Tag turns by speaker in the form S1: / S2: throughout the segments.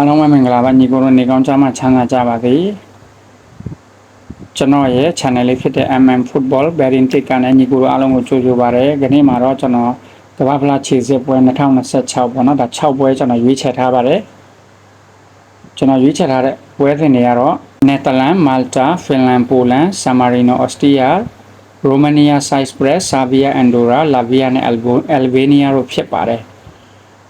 S1: အားလုံးပဲမင်္ဂလာပါညီကိုတို့နေကောင်းကြမှာချမ်းသာကြပါစေကျွန်တော်ရဲ့ channel လေးဖြစ်တဲ့ MM Football Betting Tick ကလည်းညီကိုတို့အားလုံးကိုကြိုဆိုပါရစေဒီနေ့မှာတော့ကျွန်တော်ကမ္ဘာဖလားခြေစစ်ပွဲ2026ပေါ့နော်ဒါ6ပွဲကျွန်တော်ရွေးချယ်ထားပါတယ်ကျွန်တော်ရွေးချယ်ထားတဲ့ပွဲစဉ်တွေကတော့ Netherlands, Malta, Finland, Poland, San Marino, Austria, Romania, Cyprus, Serbia, Andorra, Latvia နဲ့ Albania တို့ဖြစ်ပါတယ်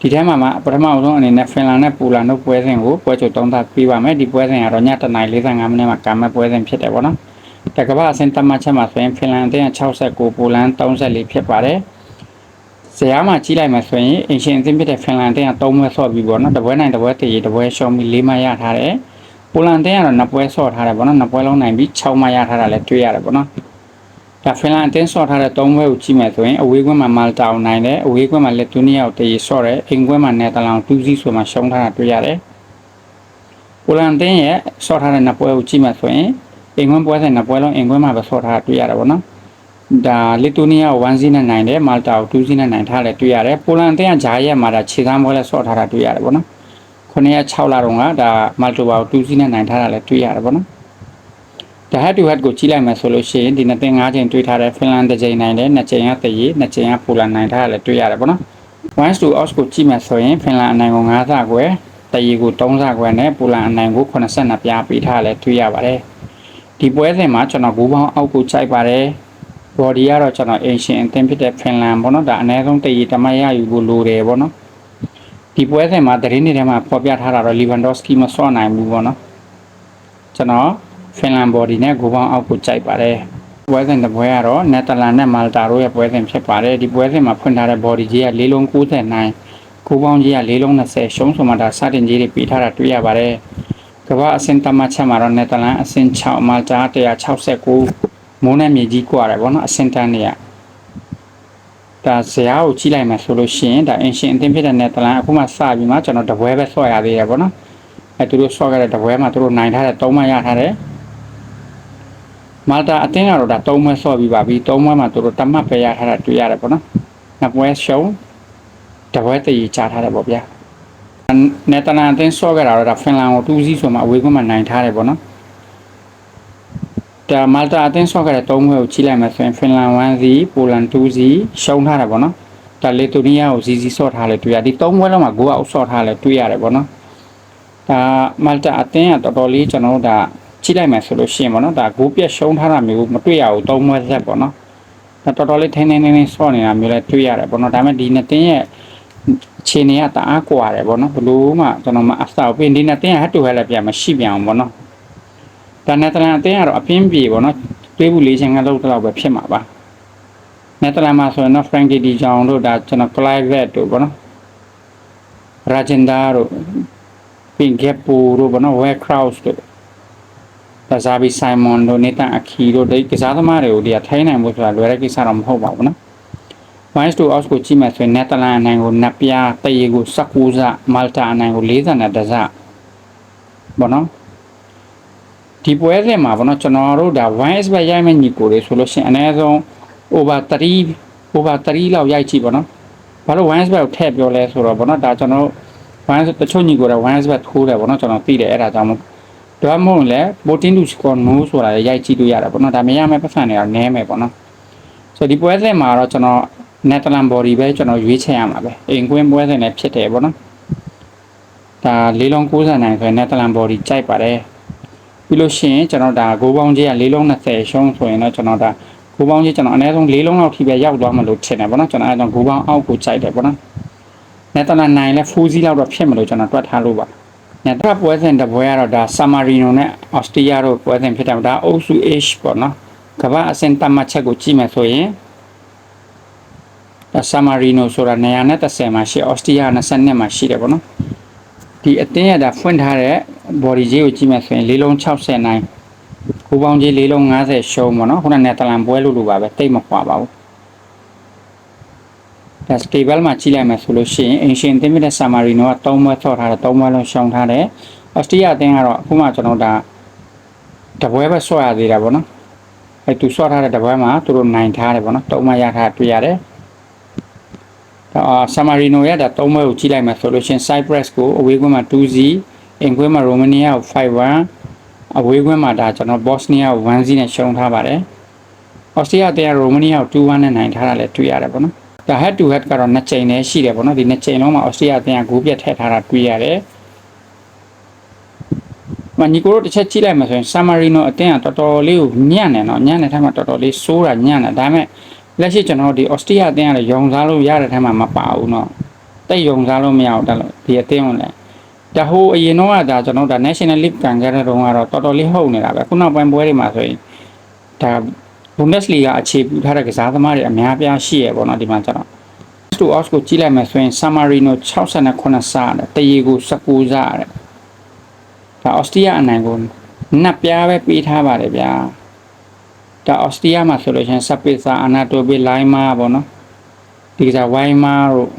S1: ဒီထဲမှာမှပထမဆုံးအနေနဲ့ဖင်လန်နဲ့ပူလန်တို့ပွဲစဉ်ကိုပွဲချုပ်သုံးသပ်ပြီးပါမယ်ဒီပွဲစဉ်ကတော့ညတနား45မိနစ်မှာကာမပွဲစဉ်ဖြစ်တယ်ပေါ့နော်တကဘာအစင်တမတ်ချက်မှာဆိုရင်ဖင်လန်အသင်း69ပူလန်34ဖြစ်ပါတယ်ဇယားမှာကြီးလိုက်မှဆိုရင်အင်ရှင်အသင်းဖြစ်တဲ့ဖင်လန်အသင်းက3ပွဲဆော့ပြီးပေါ့နော်တပွဲနိုင်တပွဲတည်တပွဲရှော့ပြီး4မှရထားတယ်ပူလန်အသင်းကတော့2ပွဲဆော့ထားတယ်ပေါ့နော်2ပွဲလုံးနိုင်ပြီး6မှရထားတာလည်းတွေ့ရတယ်ပေါ့နော် ဒါဖင်လန်အတင်းဆော့ထားတဲ့၃ဘွဲကိုကြည့်မယ်ဆိုရင်အဝေးကွင်းမှာမာလတာကိုနိုင်တယ်အဝေးကွင်းမှာလက်တူနီယာကိုတည်ဆော့တယ်အိမ်ကွင်းမှာနယ်သာလန်တူးစီဆိုမှရှုံးထားတာတွေ့ရတယ်ပိုလန်တင်းရဲ့ဆော့ထားတဲ့နှစ်ပွဲကိုကြည့်မယ်ဆိုရင်အိမ်ကွင်းပွဲစဉ်နှစ်ပွဲလုံးအိမ်ကွင်းမှာပဲဆော့ထားတာတွေ့ရတယ်ပေါ့နော်ဒါလစ်တူနီယာကို1စီးနဲ့နိုင်တယ်မာလတာကို2စီးနဲ့နိုင်ထားတယ်တွေ့ရတယ်ပိုလန်တင်းကဂျာရဲ့မှာဒါခြေသားပွဲလဲဆော့ထားတာတွေ့ရတယ်ပေါ့နော်ခုနှစ်ရက်6လတုန်းကဒါမာလတိုဘာကို2စီးနဲ့နိုင်ထားတာလည်းတွေ့ရတယ်ပေါ့နော် ဒါ head to head ကိုကြည့်လိုက်မယ်ဆိုလို့ရှိရင်ဒီနှစ်သင်း၅ချိန်တွေ့ထားတဲ့ဖင်လန်တစ်ချိန်နိုင်တယ်နှစ်ချိန်ကတရေနှစ်ချိန်ကပိုလန်နိုင်ထားတယ်လည်းတွေ့ရတယ်ပေါ့နော်1 to odds ကိုကြည့်မယ်ဆိုရင်ဖင်လန်အနိုင်ကို9ဆခွဲတရေကို3ဆခွဲနဲ့ပိုလန်အနိုင်ကို82ပြားပေးထားလည်းတွေ့ရပါတယ်ဒီပွဲစဉ်မှာကျွန်တော်ဂိုးပေါင်းအောက်ကိုချိန်ပါတယ် body ကတော့ကျွန်တော်အင်ရှင်အသင်းဖြစ်တဲ့ဖင်လန်ပေါ့နော်ဒါအနည်းဆုံးတရေတမရယူဖို့လိုတယ်ပေါ့နော်ဒီပွဲစဉ်မှာသတင်းတွေထဲမှာဖော်ပြထားတာတော့ Lewandowski မဆော့နိုင်ဘူးပေါ့နော်ကျွန်တော် ဖင်လန်ဘော်ဒီနဲ့ဂိုးပေါင်းအောက်ကိုကြိုက်ပါတယ်ပွဲစဉ်တစ်ပွဲကတော့နယ်သာလန်နဲ့မာလတာတို့ရဲ့ပွဲစဉ်ဖြစ်ပါတယ်ဒီပွဲစဉ်မှာဖွင့်ထားတဲ့ဘော်ဒီကြီးက၄လုံး99ဂိုးပေါင်းကြီးက၄လုံး20ရှုံးဆိုမှဒါစတင်ကြီးတွေပေးထားတာတွေ့ရပါတယ်ကမ္ဘာအဆင့်တမတ်ချက်မှာတော့နယ်သာလန်အဆင့်6မာလတာ169မိုးနဲ့မြေကြီးကွာတယ်ဗောနော်အဆင့်တန်းတွေကဒါဇရာကိုကြည့်လိုက်မှဆိုလို့ရှိရင်ဒါအင်ရှင်အသင်းဖြစ်တဲ့နယ်သာလန်အခုမှစပြီးမှကျွန်တော်တပွဲပဲဆော့ရသေးတယ်ဗောနော်အဲသူတို့ဆော့ခဲ့တဲ့တပွဲမှာသူတို့နိုင်ထားတဲ့၃မှရထားတယ် မာလတာအတင်းကတော့ဒါ၃ပွဲဆော့ပြီးပါပြီ၃ပွဲမှာသူတို့တမတ်ပဲရထားတာတွေ့ရတယ်ပေါ့နော်နှစ်ပွဲရှုံးတပွဲတည်ချထားတယ်ပေါ့ဗျာနယ်သာလန်အတင်းဆော့ခဲ့တာတော့ဒါဖင်လန်ကို2စီးဆိုမှအဝေးကွင်းမှာနိုင်ထားတယ်ပေါ့နော်ဒါမာလတာအတင်းဆော့ခဲ့တဲ့၃ပွဲကိုကြီးလိုက်မှဆိုရင်ဖင်လန်1စီးပိုလန်2စီးရှုံးထားတယ်ပေါ့နော်ဒါလေတိုနီးယားကိုစီစီဆော့ထားလဲတွေ့ရဒီ၃ပွဲလုံးမှာဂိုးအောက်ဆော့ထားလဲတွေ့ရတယ်ပေါ့နော်ဒါမာလတာအတင်းကတော်တော်လေးကျွန်တော်တို့ဒါ ကြည့်လိုက်မယ်ဆိုလို့ရှိရင်ပေါ့နော်ဒါဂိုးပြက်ရှုံးထားတာမျိုးမတွေ့ရဘူးသုံးမွဲဆက်ပေါ့နော်ဒါတော်တော်လေးထိန်းထိန်းထိန်းထိန်းဆော့နေတာမျိုးလည်းတွေ့ရတယ်ပေါ့နော်ဒါပေမဲ့ဒီနှစ်တင်းရဲ့ခြေနေကတအားကွာတယ်ပေါ့နော်ဘလို့မှကျွန်တော်မအဆောက်ပင်ဒီနှစ်တင်းကဟတ်တူဟဲလည်းပြန်မရှိပြန်အောင်ပေါ့နော်ဒါနဲ့တရန်အတင်းကတော့အပင်းပြေပေါ့နော်တွေးဘူးလေးချင်းကလောက်တော့ပဲဖြစ်မှာပါနယ်သာလန်မှာဆိုရင်တော့ Frankie De Jong တို့ဒါကျွန်တော် Clive Vet တို့ပေါ့နော် Rajendra တို့ Pink Gappo တို့ပေါ့နော် Ware Kraus တို့ဒါ ဇာဘီဆိုင်မွန်တို့နေတန်အခီတို့ဒီကစားသမားတွေကိုဒီကထိုင်းနိုင်ဖို့ဆိုတာလွယ်တဲ့ကိစ္စတော့မဟုတ်ပါဘူးနော် Wines to Ox ကိုကြည့်မယ်ဆိုရင် Netherlands အနိုင်ကိုနပြားတရေကို19စ Malta အနိုင်ကို40နဲ့တစဘောနော်ဒီပွဲစဉ်မှာဘောနော်ကျွန်တော်တို့ဒါ Wines ပဲရိုက်မဲ့ညီကိုတွေဆိုလို့ရှိရင်အနည်းဆုံး over 3 over 3လောက်ရိုက်ကြည့်ဘောနော်ဘာလို့ Wines ပဲကိုထည့်ပြောလဲဆိုတော့ဘောနော်ဒါကျွန်တော် Wines တချို့ညီကိုတွေ Wines ပဲထိုးတယ်ဘောနော်ကျွန်တော်သိတယ်အဲ့ဒါကြောင့်မို့ ဒါမှမဟုတ်လည်း protein to score no ဆိုတာလည်းရိုက်ကြည့်လို့ရတယ်ပေါ့နော်ဒါမရမယ့်ပတ်စံတွေကတော့နည်းမယ်ပေါ့နော်ဆိုတော့ဒီပွဲစဉ်မှာတော့ကျွန်တော် Netherland body ပဲကျွန်တော်ရွေးချယ်ရမှာပဲအိမ်ကွင်းပွဲစဉ်လည်းဖြစ်တယ်ပေါ့နော်ဒါလေးလုံး90နိုင်ဆိုရင် Netherland body ကြိုက်ပါတယ်ပြီးလို့ရှိရင်ကျွန်တော်ဒါဂိုးပေါင်းကြီးကလေးလုံး20ရှုံးဆိုရင်တော့ကျွန်တော်ဒါဂိုးပေါင်းကြီးကျွန်တော်အနည်းဆုံးလေးလုံးလောက်ထိပဲရောက်သွားမှလို့ထင်တယ်ပေါ့နော်ကျွန်တော်အဲဒါဂိုးပေါင်းအောက်ကိုကြိုက်တယ်ပေါ့နော် Netherland နိုင်လဲ4စီးလောက်တော့ဖြစ်မလို့ကျွန်တော်တွက်ထားလို့ပါ ညတပွဲစဉ်တပွဲကတော့ဒါဆာမာရီနိုနဲ့အော်စတြီးယားတို့ပွဲစဉ်ဖြစ်တယ်ဒါအုပ်စု H ပေါ့နော်ကမ္ဘာအဆင့်တတ်မှတ်ချက်ကိုကြည့်မယ်ဆိုရင်ဒါဆာမာရီနိုဆိုတာ930မှာရှိအော်စတြီးယား22မှာရှိတယ်ပေါ့နော်ဒီအတင်းရတာဖွင့်ထားတဲ့ body ကြီးကိုကြည့်မယ်ဆိုရင်၄လုံး60နိုင်ကိုပေါင်းကြီး၄လုံး90ရှုံးပေါ့နော်ခုနနယ်သာလန်ပွဲလို့လိုပါပဲတိတ်မခွာပါဘူးဒါ stable မှာကြည့်လိုက်မယ်ဆိုလို့ရှိရင် ancient သင်းမြတဲ့ Samarino က3ဘွဲဆော့ထားတယ်3ဘွဲလုံးရှောင်ထားတယ် Austria အသင်းကတော့အခုမှကျွန်တော်ဒါတပွဲပဲဆော့ရသေးတာပေါ့နော်အဲသူဆော့ထားတဲ့တပွဲမှာသူတို့နိုင်ထားတယ်ပေါ့နော်3ဘွဲရထားတွေ့ရတယ်ဒါ Samarino ရတာ3ဘွဲကိုကြည့်လိုက်မယ်ဆိုလို့ရှိရင် Cyprus ကိုအဝေးကွင်းမှာ2-0အင်ကွင်းမှာရိုမာနီးယားကို5-1အဝေးကွင်းမှာဒါကျွန်တော်ဘော့စနီးယားကို1-0နဲ့ရှုံးထားပါတယ်အော်စတြေးလျအသင်းကရိုမာနီးယားကို2-1နဲ့နိုင်ထားတာလည်းတွေ့ရတယ်ပေါ့နော် ဒါ head to head ကတော့နှစ်ချိန်နဲ့ရှိတယ်ပေါ့နော်ဒီနှစ်ချိန်လုံးမှာအော်စတြေးလျအသင်းကဂိုးပြတ်ထည့်ထားတာတွေ့ရတယ်မညီကိုတို့တစ်ချက်ကြည့်လိုက်မှဆိုရင်ဆာမာရီနိုအတင်းကတော်တော်လေးကိုညံ့နေတော့ညံ့တဲ့ထက်မှာတော်တော်လေးစိုးတာညံ့တယ်ဒါပေမဲ့လက်ရှိကျွန်တော်တို့ဒီအော်စတြေးလျအတင်းကလည်းယုံစားလို့ရတဲ့ထက်မှာမပါဘူးเนาะတိတ်ယုံစားလို့မရဘူးတက်လို့ဒီအတင်းကိုလည်းဒါဟိုအရင်တော့ကဒါကျွန်တော်ဒါ National League ကန်ကြတဲ့တုန်းကတော့တော်တော်လေးဟုတ်နေတာပဲခုနောက်ပိုင်းပွဲတွေမှာဆိုရင်ဒါ ဘုံဒက်စလီကအခြေပြုထားတဲ့ကစားသမားတွေအများပြားရှိရပေါ့နော်ဒီမှာကျွန်တော် to off ကိုကြည့်လိုက်မယ်ဆိုရင် Samarino 69စရတယ်တရေကို19စရတယ်ဒါအော်စတီးယားအနိုင်ကိုနတ်ပြားပဲပေးထားပါတယ်ဗျာဒါအော်စတီးယားမှာဆိုလို့ရှိရင်စပိစာအနာတိုဘီလိုင်းမာပေါ့နော်ဒီကစားဝိုင်းမာတို့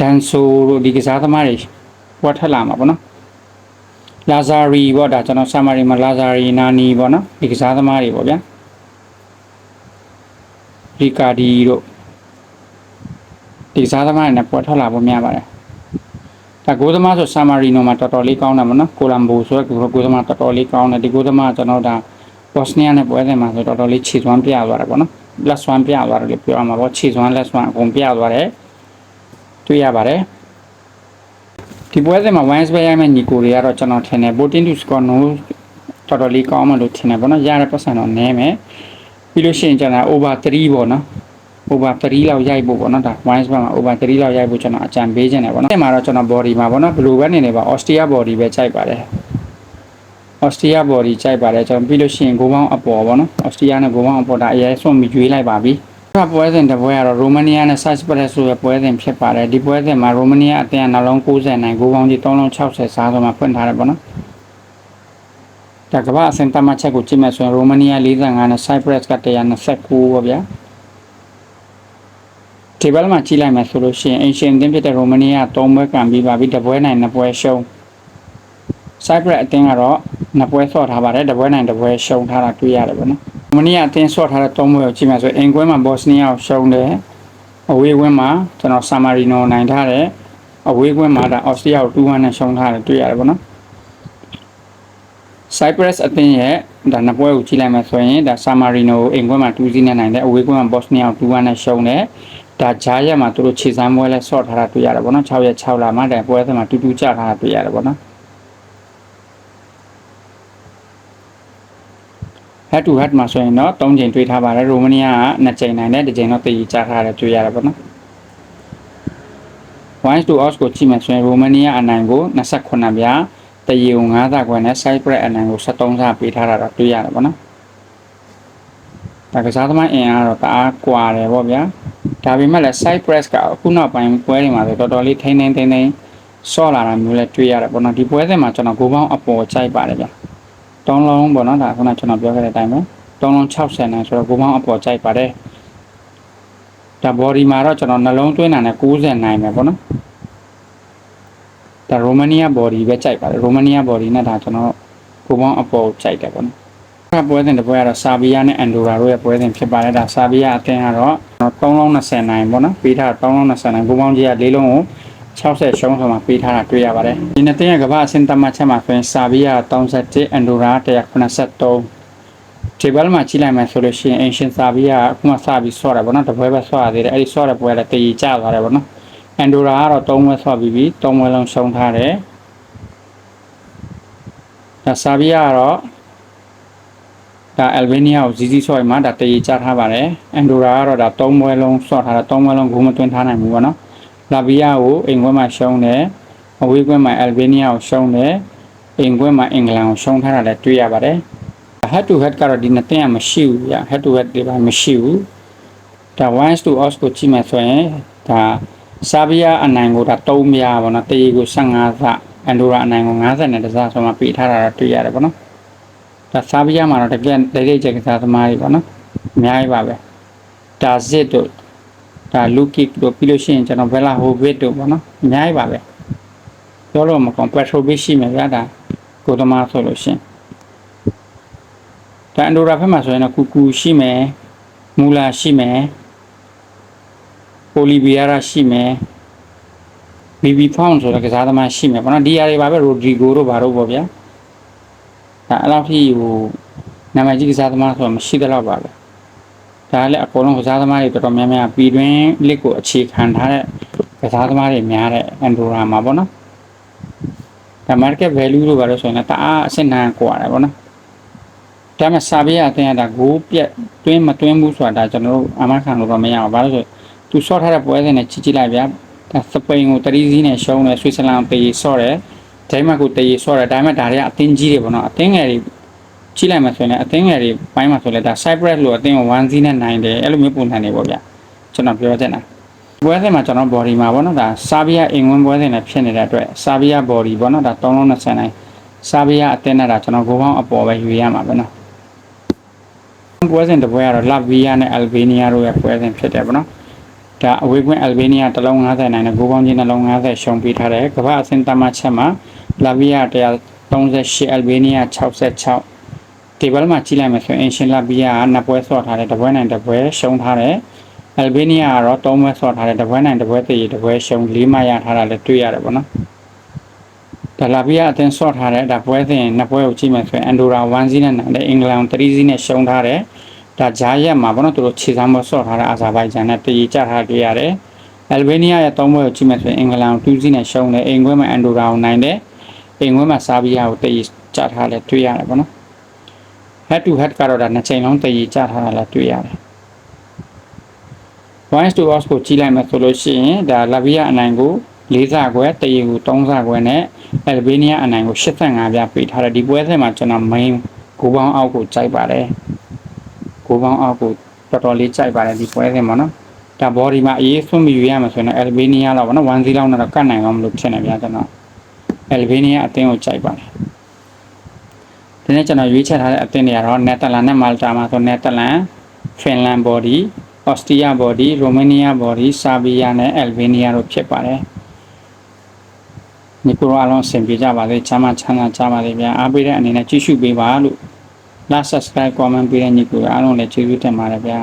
S1: ဒန်ဆိုတို့ဒီကစားသမားတွေဝတ်ထလာမှာပေါ့နော်လာဇာရီပေါ့ဒါကျွန်တော်ဆာမာရီမှာလာဇာရီနာနီပေါ့နော်ဒီကစားသမားတွေပေါ့ဗျာ ရီကာဒီတို့ဒီကစားသမားတွေနဲ့ပွဲထွက်လာဖို့များပါတယ်ဒါကိုသမားဆိုဆာမာရီနိုမှာတော်တော်လေးကောင်းတယ်ပေါ့နော်ကိုလမ်ဘိုဆိုတဲ့ကိုသမားတော်တော်လေးကောင်းတယ်ဒီကိုသမားကျွန်တော်ဒါဘော့စနီးယားနဲ့ပွဲစဉ်မှာဆိုတော်တော်လေးခြေစွမ်းပြသွားတယ်ပေါ့နော်လက်စွမ်းပြသွားတယ်လို့ပြောရမှာပေါ့ခြေစွမ်းလက်စွမ်းအကုန်ပြသွားတယ်တွေ့ရပါတယ်ဒီပွဲစဉ်မှာ Wines Bay ရမယ့်ညီကိုတွေကတော့ကျွန်တော်ထင်တယ် Botin to score no တော်တော်လေးကောင်းမှလို့ထင်တယ်ပေါ့နော်ရတဲ့ပတ်စံတော့နည်းမယ် ပြီးလို့ရှိရင်ကျွန်တော် over 3ပေါ့နော် over 3လောက်ရိုက်ဖို့ပေါ့နော်ဒါ wines ဘက်မှာ over 3လောက်ရိုက်ဖို့ကျွန်တော်အကြံပေးခြင်းတယ်ပေါ့နော်အဲ့မှာတော့ကျွန်တော် body မှာပေါ့နော်ဘယ်လိုပဲနေနေပါ Austria body ပဲကြိုက်ပါတယ် Austria body ကြိုက်ပါတယ်ကျွန်တော်ပြီးလို့ရှိရင်ဂိုးပေါင်းအပေါ်ပေါ့နော် Austria နဲ့ဂိုးပေါင်းအပေါ်ဒါအရေးဆုံးပြီးကျွေးလိုက်ပါပြီဒါပွဲစဉ်တစ်ပွဲကတော့ Romania နဲ့ Cyprus ဆိုတဲ့ပွဲစဉ်ဖြစ်ပါတယ်ဒီပွဲစဉ်မှာ Romania အသင်းကနောက်လုံး90နိုင်ဂိုးပေါင်းကြီး3လုံး60စားဆိုမှဖွင့်ထားတယ်ပေါ့နော် ဒါကမ္ဘာအဆင့်တမချက်ကိုကြည့်မယ်ဆိုရင် Romania 45နဲ့ Cyprus က129ပေါ့ဗျာဒီဘက်မှာကြည့်လိုက်မယ်ဆိုလို့ရှိရင်အင်ရှင်အသင်းဖြစ်တဲ့ရိုမာနီးယား၃ပွဲကန်ပြီးပါပြီတပွဲနိုင်နှစ်ပွဲရှုံးဆိုက်ပရက်အသင်းကတော့နှစ်ပွဲဆော့ထားပါတယ်တပွဲနိုင်တပွဲရှုံးထားတာတွေ့ရတယ်ပေါ့နော်ရိုမာနီးယားအသင်းဆော့ထားတဲ့၃ပွဲကိုကြည့်မယ်ဆိုရင်အင်ကွင်းမှာဘော့စနီးယားကိုရှုံးတယ်အဝေးကွင်းမှာကျွန်တော်ဆာမာရီနိုနိုင်ထားတယ်အဝေးကွင်းမှာဒါအော်စတြေးလျကို2-1နဲ့ရှုံးထားတယ်တွေ့ရတယ်ပေါ့နော် Cyprus အသင်းရဲ့ဒါနှစ်ပွဲကိုကြည့်လိုက်မယ်ဆိုရင်ဒါ San Marino ကိုအိမ်ကွင်းမှာ2-0နဲ့နိုင်တယ်အဝေးကွင်းမှာ Bosnia ကို2-1နဲ့ရှုံးတယ်ဒါဂျားရက်မှာသူတို့ခြေစမ်းပွဲလဲဆော့ထားတာတွေ့ရတယ်ပေါ့နော်6ရက်6လမှတိုင်ပွဲသမှာတူတူကြထားတာတွေ့ရတယ်ပေါ့နော် head to head မှာဆိုရင်တော့3ချိန်တွေ့ထားပါတယ်ရိုမာနီးယားက2ချိန်နိုင်တယ်တစ်ချိန်တော့တည်ကြထားတယ်တွေ့ရတယ်ပေါ့နော် wines to os ကိုကြည့်မယ်ဆိုရင်ရိုမာနီးယားအနိုင်ကို28ပြား တရေကို9သာခွဲနဲ့ Cyprus အနိုင်ကို73စာပေးထားတာတော့တွေ့ရတယ်ပေါ့နော်ဒါကစားသမားအင်အားတော့တအားကွာတယ်ပေါ့ဗျာဒါပေမဲ့လည်း side press ကအခုနောက်ပိုင်းပွဲတွေမှာဆိုတော်တော်လေးထိန်းထိန်းထိန်းထိန်းဆော့လာတာမျိုးလည်းတွေ့ရတယ်ပေါ့နော်ဒီပွဲစဉ်မှာကျွန်တော်ဂိုးပေါင်းအပေါ်ကြိုက်ပါတယ်ဗျတောင်းလုံးပေါ့နော်ဒါခုနကျွန်တော်ပြောခဲ့တဲ့အတိုင်းပဲတောင်းလုံး60နဲ့ဆိုတော့ဂိုးပေါင်းအပေါ်ကြိုက်ပါတယ်ဒါ body မှာတော့ကျွန်တော်နှလုံးသွင်းတာနဲ့90နိုင်မယ်ပေါ့နော် ဒါ Romania body ပဲကြိုက်ပါတယ် Romania body နဲ့ဒါကျွန်တော်ဂိုးပေါင်းအပေါ်ကြိုက်တယ်ပေါ့နော်ပွဲစဉ်တစ်ပွဲကတော့ဆာဘီယာနဲ့အန်ဒိုရာတို့ရဲ့ပွဲစဉ်ဖြစ်ပါတယ်ဒါဆာဘီယာအသင်းကတော့3လုံး20နိုင်ပေါ့နော်ပေးထား3လုံး20နိုင်ဂိုးပေါင်းကြီးက4လုံးကို60ရှုံးဆိုမှပေးထားတာတွေ့ရပါတယ်ဒီနှစ်သင်းရဲ့ကမ္ဘာအဆင့်သတ်မှတ်ချက်မှာဆိုရင်ဆာဘီယာ31အန်ဒိုရာ183ဒီဘက်မှာကြည့်လိုက်မယ်ဆိုလို့ရှိရင်အင်ရှင်ဆာဘီယာအခုမှစပြီးဆော့တယ်ပေါ့နော်တပွဲပဲဆော့ရသေးတယ်အဲ့ဒီဆော့တဲ့ပွဲလည်းတည်ကြသွားတယ်ပေါ့နော် အန်ဒိုရာကတော့3ပွဲဆော့ပြီးပြီ3ပွဲလုံးရှုံးထားတယ်ဒါဆာဘီယာကတော့ဒါအယ်ဘေးနီးယားကိုဇီဇီဆော့ရမှာဒါတရေချထားပါတယ်အန်ဒိုရာကတော့ဒါ၃ပွဲလုံးဆော့ထားတာ၃ပွဲလုံးဂိုးမသွင်းထားနိုင်ဘူးပေါ့နော်လာဗီယာကိုအိမ်ခွဲမှာရှုံးတယ်အဝေးခွဲမှာအယ်ဘေးနီးယားကိုရှုံးတယ်အိမ်ခွဲမှာအင်္ဂလန်ကိုရှုံးထားတာလည်းတွေ့ရပါတယ် head to head ကတော့ဒီနှစ်သင်းကမရှိဘူးဗျ head to head တွေပါမရှိဘူးဒါ wines to os ကိုကြည့်မယ်ဆိုရင်ဒါ ဆာဗီယာအနိုင်ကိုဒါ၃ပြားပေါ့နော်တရေကို15စအန်ဒိုရာအနိုင်ကို50နဲ့တစားဆိုမှပေးထားတာတော့တွေ့ရတယ်ပေါ့နော်ဒါဆာဘီယာမှာတော့တကယ်လက်ရိတ်ချက်ကစားသမားတွေပေါ့နော်အများကြီးပါပဲဒါဇစ်တို့ဒါလူကစ်တို့ပြီးလို့ရှိရင်ကျွန်တော်ဘယ်လာဟိုဗစ်တို့ပေါ့နော်အများကြီးပါပဲပြောလို့မကောင်းပက်ထရိုဘစ်ရှိမယ်ဗျာဒါကိုသမားဆိုလို့ရှိရင်ဒါအန်ဒိုရာဘက်မှာဆိုရင်တော့ကူကူရှိမယ်မူလာရှိမယ် ပိုလီဗီယာရာရှိမယ် BB Found ဆိုတဲ့ကစားသမားရှိမယ်ပေါ့နော်ဒီအရာတွေပါပဲ Rodrigo တို့ဘာတို့ပေါ့ဗျာဒါအဲ့လောက်ထိဟိုနာမည်ကြီးကစားသမားဆိုတော့မရှိသလောက်ပါပဲဒါလည်းအကုန်လုံးကစားသမားတွေတော်တော်များများပြည်တွင်းလစ်ကိုအခြေခံထားတဲ့ကစားသမားတွေများတဲ့ Andorra မှာပေါ့နော်ဒါ market value လို့ပါလို့ဆိုရင်လည်းတအားအဆင့်နှံကွာတယ်ပေါ့နော်ဒါမှစာပေးရအတင်းရတာဂိုးပြက်တွင်းမတွင်းဘူးဆိုတာဒါကျွန်တော်တို့အမခံလို့တော့မရအောင်ဘာလို့ဆို သူ short ထားတဲ့ပွဲစဉ်နဲ့ကြည့်ကြည့်လိုက်ဗျာဒါစပိန်ကိုတရီစီးနဲ့ရှုံးတယ်ဆွစ်ဇာလန်ပေဆော့တယ်ဒိုင်းမတ်ကိုတေးဆော့တယ်ဒါပေမဲ့ဒါတွေကအတင်းကြီးတွေပေါ့နော်အတင်းငယ်တွေကြည့်လိုက်မှဆိုရင်လည်းအတင်းငယ်တွေပိုင်းမှာဆိုလည်းဒါ Cyprus လို့အတင်းကို1 0နဲ့နိုင်တယ်အဲ့လိုမျိုးပုံစံတွေပေါ့ဗျာကျွန်တော်ပြောချင်တာပွဲစဉ်မှာကျွန်တော် body မှာပေါ့နော်ဒါဆာဘီယာအင်ဝင်ပွဲစဉ်နဲ့ဖြစ်နေတဲ့အတွက်ဆာဘီယာ body ပေါ့နော်ဒါ3လုံး20နိုင်ဆာဘီယာအတင်းနဲ့ဒါကျွန်တော်ကိုပေါင်းအပေါ်ပဲယူရမှာပဲနော်ပွဲစဉ်တစ်ပွဲကတော့လတ်ဗီးယားနဲ့အယ်ဘေးနီးယားတို့ရဲ့ပွဲစဉ်ဖြစ်တယ်ပေါ့နော် ဒါအဝေးကွင်းအယ်ဘေးနီးယားတစ်လုံး90နိုင်နဲ့ကိုပေါင်းချင်းနှလုံး90ရှုံးပေးထားတယ်ကမ္ဘာအဆင့်တမတ်ချက်မှာလာဗီးယား138အယ်ဘေးနီးယား66ဒီဘက်မှာကြည့်လိုက်မယ်ဆိုရင်အင်ရှင်လာဗီးယားကနှစ်ပွဲဆော့ထားတယ်တစ်ပွဲနိုင်တစ်ပွဲရှုံးထားတယ်အယ်ဘေးနီးယားကတော့သုံးပွဲဆော့ထားတယ်တစ်ပွဲနိုင်တစ်ပွဲတည်တစ်ပွဲရှုံးလေးမှရထားတာလည်းတွေ့ရတယ်ပေါ့နော်ဒါလာဗီးယားအသင်းဆော့ထားတဲ့ဒါပွဲစဉ်နှစ်ပွဲကိုကြည့်မယ်ဆိုရင်အန်ဒိုရာ1စီးနဲ့နိုင်တယ်အင်္ဂလန်3စီးနဲ့ရှုံးထားတယ် ဒါဂျာရက်မှာပေါ့နော်သူတို့ခြေစမ်းပွဲဆော့ထားတဲ့အာဇာဘိုင်ဂျန်နဲ့တည်ကြထားတွေ့ရတယ်အယ်ဘေးနီးယားရဲ့သုံးပွဲကိုကြည့်မယ်ဆိုရင်အင်္ဂလန်2စီးနဲ့ရှုံးတယ်အင်္ဂွဲမှာအန်ဒိုရာကိုနိုင်တယ်အင်္ဂွဲမှာဆာဗီယာကိုတည်ကြထားလဲတွေ့ရတယ်ပေါ့နော် head to head ကတော့ဒါနှစ်ချိန်လုံးတည်ကြထားတာလည်းတွေ့ရတယ် Wines to Ox ကိုကြီးလိုက်မယ်ဆိုလို့ရှိရင်ဒါလာဗီယာအနိုင်ကို၄ဆခွဲတရီကို၃ဆခွဲနဲ့အယ်ဘေးနီးယားအနိုင်ကို85ပြပေးထားတယ်ဒီပွဲစဉ်မှာကျွန်တော် main ကိုပေါင်းအောက်ကိုကြိုက်ပါတယ် ကိုပေါင်းအောက်ကိုတော်တော်လေးကြိုက်ပါတယ်ဒီပွဲစဉ်မှာနော်ဒါ body မှာအေးဆွတ်မယူရမှာဆိုရင်အယ်ဘေးနီးယားလောက်ပေါ့နော်1 0လောက်နဲ့တော့ကတ်နိုင်အောင်မလို့ဖြစ်နေဗျာကျွန်တော်အယ်ဘေးနီးယားအသင်းကိုကြိုက်ပါတယ်ဒီနေ့ကျွန်တော်ရွေးချယ်ထားတဲ့အသင်းတွေကတော့နယ်သာလန်နဲ့မာလတာမှာဆိုနယ်သာလန်ဖင်လန် body အော်စတြီးယား body ရိုမေးနီးယား body ဆာဘီယာနဲ့အယ်ဘေးနီးယားတို့ဖြစ်ပါတယ်ညီကိုအားလုံးအဆင်ပြေကြပါစေချမ်းသာချမ်းသာကြပါစေဗျာအားပေးတဲ့အနေနဲ့ကြည့်ရှုပေးပါလို့ like subscribe comment ပေးတဲ့ညီကိုအားလုံးလည်းကျေးဇူးတင်ပါတယ်ဗျာ